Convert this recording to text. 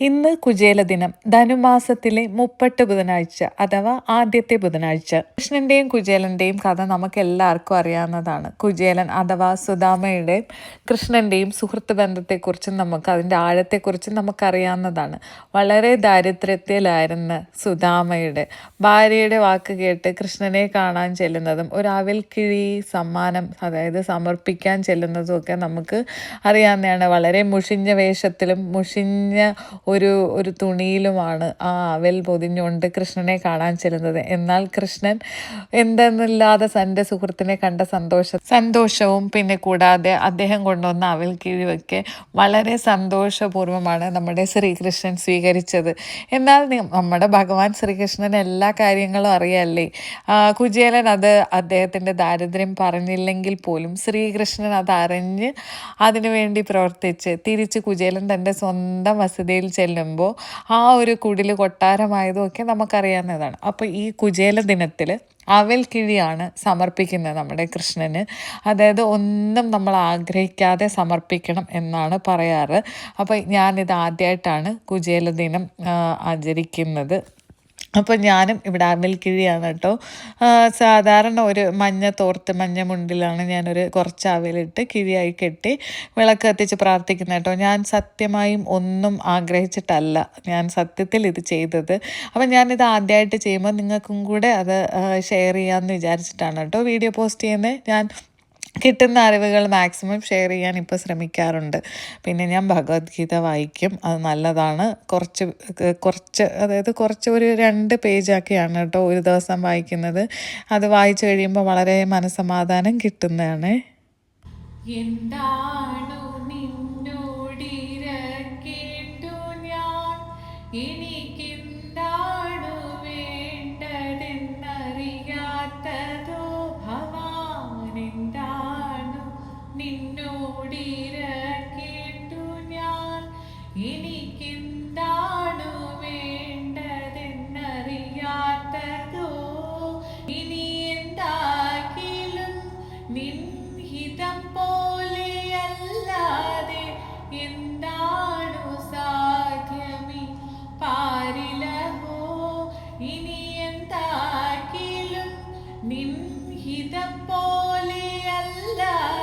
ഇന്ന് കുചേല ദിനം. ധനുമാസത്തിലെ മുപ്പട്ട് ബുധനാഴ്ച അഥവാ ആദ്യത്തെ ബുധനാഴ്ച. കൃഷ്ണന്റെയും കുചേലന്റെയും കഥ നമുക്ക് എല്ലാവർക്കും അറിയാവുന്നതാണ്. കുചേലൻ അഥവാ സുദാമയുടെയും കൃഷ്ണന്റെയും സുഹൃത്ത് ബന്ധത്തെക്കുറിച്ചും നമുക്ക് അതിന്റെ ആഴത്തെക്കുറിച്ചും നമുക്കറിയാവുന്നതാണ്. വളരെ ദാരിദ്ര്യത്തിലായിരുന്ന സുദാമയുടെ ഭാര്യയുടെ വാക്ക് കേട്ട് കൃഷ്ണനെ കാണാൻ ചെല്ലുന്നതും ഒരു കിഴി സമ്മാനം അതായത് സമർപ്പിക്കാൻ ചെല്ലുന്നതും ഒക്കെ നമുക്ക് അറിയാവുന്നതാണ്. വളരെ മുഷിഞ്ഞ വേഷത്തിലും മുഷിഞ്ഞ ഒരു ഒരു തുണിയിലുമാണ് ആ അവൽ പൊതിഞ്ഞുകൊണ്ട് കൃഷ്ണനെ കാണാൻ ചെല്ലുന്നത്. എന്നാൽ കൃഷ്ണൻ എന്തെന്നില്ലാതെ തന്റെ സുഹൃത്തിനെ കണ്ട സന്തോഷ സന്തോഷവും പിന്നെ കൂടാതെ അദ്ദേഹം കൊണ്ടുവന്ന അവൽ കിഴിവൊക്കെ വളരെ സന്തോഷപൂർവമാണ് നമ്മുടെ ശ്രീകൃഷ്ണൻ സ്വീകരിച്ചത്. എന്നാൽ നമ്മുടെ ഭഗവാൻ ശ്രീകൃഷ്ണൻ എല്ലാ കാര്യങ്ങളും അറിയാല്ലേ? കുജേലൻ അത് അദ്ദേഹത്തിന്റെ ദാരിദ്ര്യം പറഞ്ഞില്ലെങ്കിൽ പോലും ശ്രീകൃഷ്ണൻ അത് അറിഞ്ഞ് അതിനുവേണ്ടി പ്രവർത്തിച്ച് തിരിച്ച് കുജേലൻ തന്റെ സ്വന്തം വസതിയിൽ ചെല്ലുമ്പോൾ ആ ഒരു കുടിൽ കൊട്ടാരമായതും ഒക്കെ നമുക്കറിയാവുന്നതാണ്. അപ്പോൾ ഈ കുചേല ദിനത്തിൽ അവൽ കിഴിയാണ് സമർപ്പിക്കുന്നത് നമ്മുടെ കൃഷ്ണന്. അതായത് ഒന്നും നമ്മൾ ആഗ്രഹിക്കാതെ സമർപ്പിക്കണം എന്നാണ് പറയാറ്. അപ്പോൾ ഞാനിത് ആദ്യമായിട്ടാണ് കുചേല ദിനം ആചരിക്കുന്നത്. അപ്പോൾ ഞാനും ഇവിടെ അവിൽ കിഴിയാണ് കേട്ടോ. സാധാരണ ഒരു മഞ്ഞ തോർത്ത് മഞ്ഞ മുണ്ടിലാണ് ഞാനൊരു കുറച്ച് അവലിട്ട് കിഴിയായി കെട്ടി വിളക്ക് കത്തിച്ച് പ്രാർത്ഥിക്കുന്നത് കേട്ടോ. ഞാൻ സത്യമായും ഒന്നും ആഗ്രഹിച്ചിട്ടല്ല ഞാൻ സത്യത്തിൽ ഇത് ചെയ്തത്. അപ്പം ഞാനിത് ആദ്യമായിട്ട് ചെയ്യുമ്പോൾ നിങ്ങൾക്കും കൂടെ അത് ഷെയർ ചെയ്യാമെന്ന് വിചാരിച്ചിട്ടാണ് കേട്ടോ വീഡിയോ പോസ്റ്റ് ചെയ്യുന്നത്. ഞാൻ കിട്ടുന്ന അറിവുകൾ മാക്സിമം ഷെയർ ചെയ്യാൻ ഇപ്പോൾ ശ്രമിക്കാറുണ്ട്. പിന്നെ ഞാൻ ഭഗവത്ഗീത വായിക്കും. അത് നല്ലതാണ്. കുറച്ച് കുറച്ച് അതായത് കുറച്ച് ഒരു രണ്ട് പേജൊക്കെയാണ് കേട്ടോ ഒരു ദിവസം വായിക്കുന്നത്. അത് വായിച്ചു കഴിയുമ്പോൾ വളരെ മനസ്സമാധാനം കിട്ടുന്നതാണ്. എന്താണു നിന്നോടിരക്കേട്ടു ഞാൻ? എനിക്കെന്താണു ചൂടിരക്കിട്ടു ഞാൻ. എനിക്കെന്താണു വേണ്ടതെന്നറിയാത്തതോ? ഇനി എന്താക്കിലും നിൻഹിതം പോലെയല്ലാതെ എന്താണു സാധ്യമി? പാരിലഹോ? ഇനി എന്താക്കിലും നിൻഹിതം പോലെയല്ലാതെ